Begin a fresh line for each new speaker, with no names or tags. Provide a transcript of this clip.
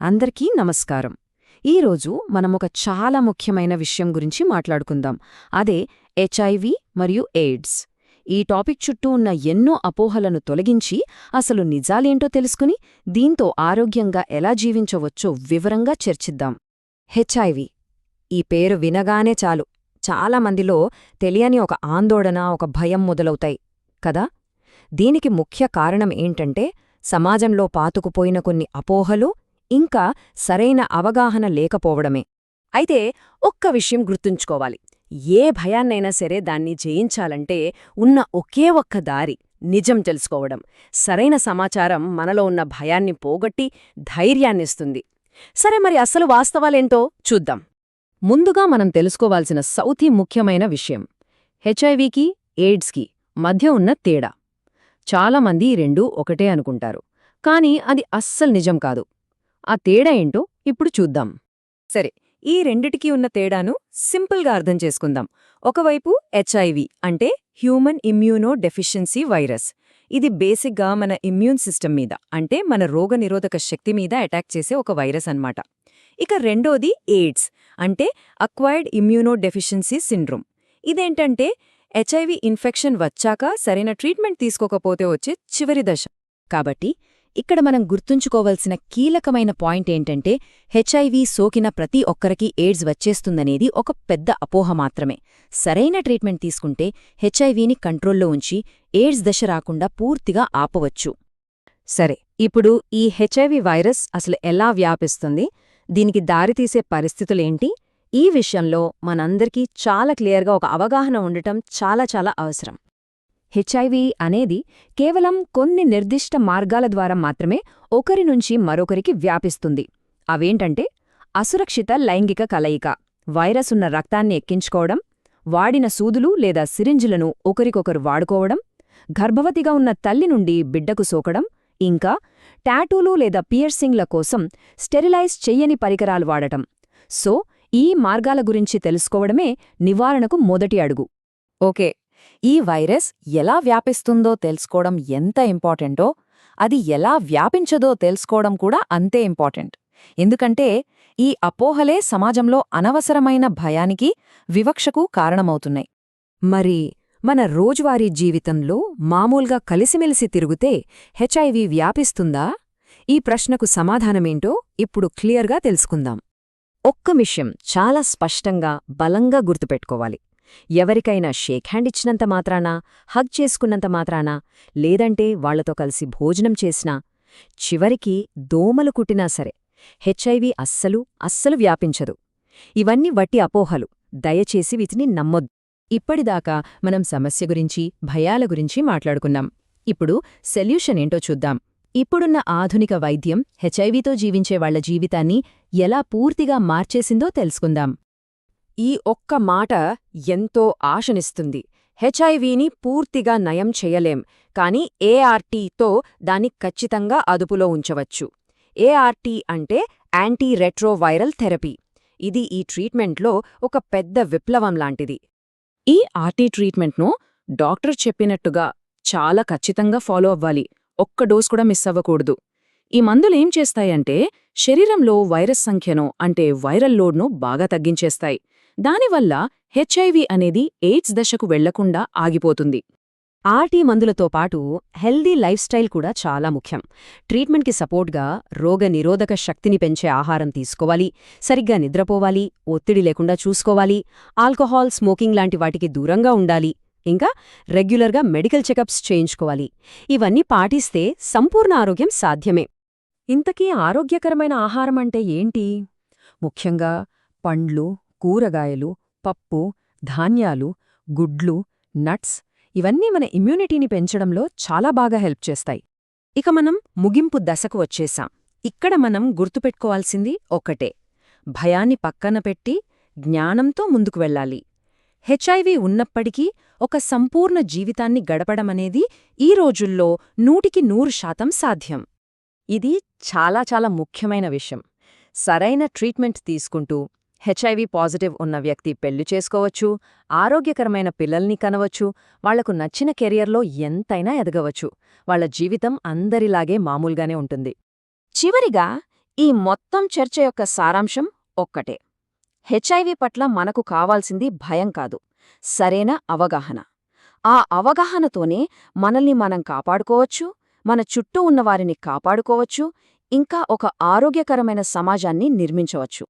అందరికీ నమస్కారం. ఈరోజు మనమొక చాలా ముఖ్యమైన విషయం గురించి మాట్లాడుకుందాం. అదే హెచ్ఐవి మరియు ఎయిడ్స్ ఈ టాపిక్ చుట్టూ ఉన్న ఎన్నో అపోహలను తొలగించి అసలు నిజాలేంటో తెలుసుకుని దీంతో ఆరోగ్యంగా ఎలా జీవించవచ్చో వివరంగా చర్చిద్దాం. హెచ్ఐవి ఈ పేరు వినగానే చాలు. చాలా మందిలో తెలియని ఒక ఆందోళన ఒక భయం మొదలవుతాయి కదా? దీనికి ముఖ్య కారణం ఏంటంటే సమాజంలో పాతుకుపోయిన కొన్ని అపోహలు ఇంకా సరైన అవగాహన లేకపోవడమే. అయితే ఒక్క విషయం గుర్తుంచుకోవాలి. ఏ భయాన్నైనా సరే దాన్ని జయించాలంటే ఉన్న ఒకే ఒక్క దారి నిజం తెలుసుకోవడం. సరైన సమాచారం మనలో ఉన్న భయాన్ని పోగొట్టి ధైర్యాన్నిస్తుంది. సరే మరి అసలు వాస్తవాలేంటో చూద్దాం. ముందుగా మనం తెలుసుకోవాల్సిన సౌతి ముఖ్యమైన విషయం. హెచ్ఐవికి ఎయిడ్స్కి మధ్య ఉన్న తేడా. చాలామంది ఈ రెండూ ఒకటే అనుకుంటారు. కానీ అది అస్సలు నిజం కాదు. ఆ తేడా ఏంటో ఇప్పుడు చూద్దాం. సరే ఈ రెండిటికీ ఉన్న తేడాను సింపుల్గా అర్థం చేసుకుందాం. ఒకవైపు హెచ్ఐవి అంటే హ్యూమన్ ఇమ్యూనో డెఫిషియన్సీ వైరస్. ఇది బేసిక్గా మన ఇమ్యూన్ సిస్టమ్ మీద అంటే మన రోగనిరోధక శక్తి మీద అటాక్ చేసే ఒక వైరస్ అన్నమాట. ఇక రెండోది ఎయిడ్స్ అంటే అక్వైర్డ్ ఇమ్యూనో డెఫిషియన్సీ సిండ్రోమ్. ఇదేంటంటే హెచ్ఐవి ఇన్ఫెక్షన్ వచ్చాక సరైన ట్రీట్మెంట్ తీసుకోకపోతే వచ్చే చివరి దశ. కాబట్టి ఇక్కడ మనం గుర్తుంచుకోవలసిన కీలకమైన పాయింట్ ఏంటంటే హెచ్ఐవి సోకిన ప్రతి ఒక్కరికి ఎయిడ్స్ వచ్చేస్తుందనేది ఒక పెద్ద అపోహ మాత్రమే. సరైన ట్రీట్మెంట్ తీసుకుంటే హెచ్ఐవిని కంట్రోల్లో ఉంచి ఎయిడ్స్ దశ రాకుండా పూర్తిగా ఆపవచ్చు. సరే ఇప్పుడు ఈ హెచ్ఐవి వైరస్ అసలు ఎలా వ్యాపిస్తుంది? దీనికి దారితీసే పరిస్థితులేంటి? ఈ విషయంలో మనందరికీ చాలా క్లియర్గా ఒక అవగాహన ఉండటం చాలా చాలా అవసరం. హెచ్ఐవి అనేది కేవలం కొన్ని నిర్దిష్ట మార్గాల ద్వారా మాత్రమే ఒకరి నుంచి మరొకరికి వ్యాపిస్తుంది. అవేంటంటే అసురక్షిత లైంగిక కలయిక వైరస్ ఉన్న రక్తాన్ని ఎక్కించుకోవడం వాడిన సూదులు లేదా సిరింజులను ఒకరికొకరు వాడుకోవడం గర్భవతిగా ఉన్న తల్లి నుండి బిడ్డకు సోకడం ఇంకా టాటూలు లేదా పియర్సింగ్ల కోసం స్టెరిలైజ్ చెయ్యని పరికరాలు వాడటం. సో ఈ మార్గాల గురించి తెలుసుకోవడమే నివారణకు మొదటి అడుగు. ఓకే ఈ వైరస్ ఎలా వ్యాపిస్తుందో తెలుసుకోవడం ఎంత ఇంపార్టెంటో అది ఎలా వ్యాపించదో తెలుసుకోవడం కూడా అంతే ఇంపార్టెంట్. ఎందుకంటే ఈ అపోహలే సమాజంలో అనవసరమైన భయానికి వివక్షకు కారణమవుతున్నాయి. మరి మన రోజువారీ జీవితంలో మామూలుగా కలిసిమెలిసి తిరుగుతే హెచ్ఐవి వ్యాపిస్తుందా? ఈ ప్రశ్నకు సమాధానమేంటో ఇప్పుడు క్లియర్గా తెలుసుకుందాం. ఒక్క విషయం చాలా స్పష్టంగా బలంగా గుర్తుపెట్టుకోవాలి. ఎవరికైనా షేక్ హ్యాండ్ ఇచ్చినంత మాత్రానా? హగ్ చేసుకున్నంత మాత్రానా? లేదంటే వాళ్ళతో కలిసి భోజనం చేసినా? చివరికి దోమలు కుట్టినా సరే హెచ్ఐవి అస్సలు అస్సలు వ్యాపించదు. ఇవన్నీ వట్టి అపోహలు. దయచేసి వీటిని నమ్మొద్దు. ఇప్పటిదాకా మనం సమస్య గురించి భయాల గురించి మాట్లాడుకున్నాం. ఇప్పుడు సెల్యూషన్ ఏంటో చూద్దాం. ఇప్పుడున్న ఆధునిక వైద్యం హెచ్ఐవితో జీవించే వాళ్ళ జీవితాన్ని ఎలా పూర్తిగా మార్చేసిందో తెలుసుకుందాం. ఈ ఒక్క మాట ఎంతో ఆశనిస్తుంది. హెచ్ఐవిని పూర్తిగా నయం చేయలేం కాని ఏఆర్టీతో దాన్ని ఖచ్చితంగా అదుపులో ఉంచవచ్చు. ఏఆర్టీ అంటే యాంటీ రెట్రోవైరల్ థెరపీ. ఇది ఈ ట్రీట్మెంట్లో ఒక పెద్ద విప్లవం లాంటిది. ఈ ఆర్టీ ట్రీట్మెంట్ను డాక్టర్ చెప్పినట్టుగా చాలా ఖచ్చితంగా ఫాలో అవ్వాలి. ఒక్క డోస్ కూడా మిస్ అవ్వకూడదు. ఈ మందులేం చేస్తాయంటే శరీరంలో వైరస్ సంఖ్యను అంటే వైరల్ లోడ్ను బాగా తగ్గించేస్తాయి. దానివల్ల హెచ్ఐవి అనేది ఎయిడ్స్ దశకు వెళ్ళకుండా ఆగిపోతుంది. ఆర్టీ మందులతో పాటు హెల్దీ లైఫ్ స్టైల్ కూడా చాలా ముఖ్యం. ట్రీట్మెంట్కి సపోర్ట్గా రోగ నిరోధక శక్తిని పెంచే ఆహారం తీసుకోవాలి సరిగ్గా నిద్రపోవాలి ఒత్తిడి లేకుండా చూసుకోవాలి ఆల్కహాల్ స్మోకింగ్ లాంటి వాటికి దూరంగా ఉండాలి ఇంకా రెగ్యులర్గా మెడికల్ చెకప్స్ చేయించుకోవాలి. ఇవన్నీ పాటిస్తే సంపూర్ణ ఆరోగ్యం సాధ్యమే. ఇంతకీ ఆరోగ్యకరమైన ఆహారం అంటే ఏంటి? ముఖ్యంగా పండ్లు కూరగాయలు పప్పు ధాన్యాలు గుడ్లు నట్స్ ఇవన్నీ మన ఇమ్యూనిటీని పెంచడంలో చాలా బాగా హెల్ప్ చేస్తాయి. ఇక మనం ముగింపు దశకు వచ్చేశాం ఇక్కడ మనం గుర్తుపెట్టుకోవాల్సింది ఒక్కటే భయాన్ని పక్కన పెట్టి జ్ఞానంతో ముందుకు వెళ్ళాలి. హెచ్ఐవి ఉన్నప్పటికీ ఒక సంపూర్ణ జీవితాన్ని గడపడమనేది ఈ రోజుల్లో నూటికి నూరు శాతం సాధ్యం. ఇది చాలా చాలా ముఖ్యమైన విషయం. సరైన ట్రీట్మెంట్ తీసుకుంటూ హెచ్ఐవి పాజిటివ్ ఉన్న వ్యక్తి పెళ్ళి చేసుకోవచ్చు ఆరోగ్యకరమైన పిల్లల్ని కనవచ్చు వాళ్ళకు నచ్చిన కెరియర్లో ఎంతైనా ఎదగవచ్చు. వాళ్ళ జీవితం అందరిలాగే మామూలుగానే ఉంటుంది. చివరిగా ఈ మొత్తం చర్చ యొక్క సారాంశం ఒక్కటే. హెచ్ఐవి పట్ల మనకు కావాల్సింది భయం కాదు సరైన అవగాహన. ఆ అవగాహనతోనే మనల్ని మనం కాపాడుకోవచ్చు మన చుట్టూ ఉన్నవారిని కాపాడుకోవచ్చు ఇంకా ఒక ఆరోగ్యకరమైన సమాజాన్ని నిర్మించవచ్చు.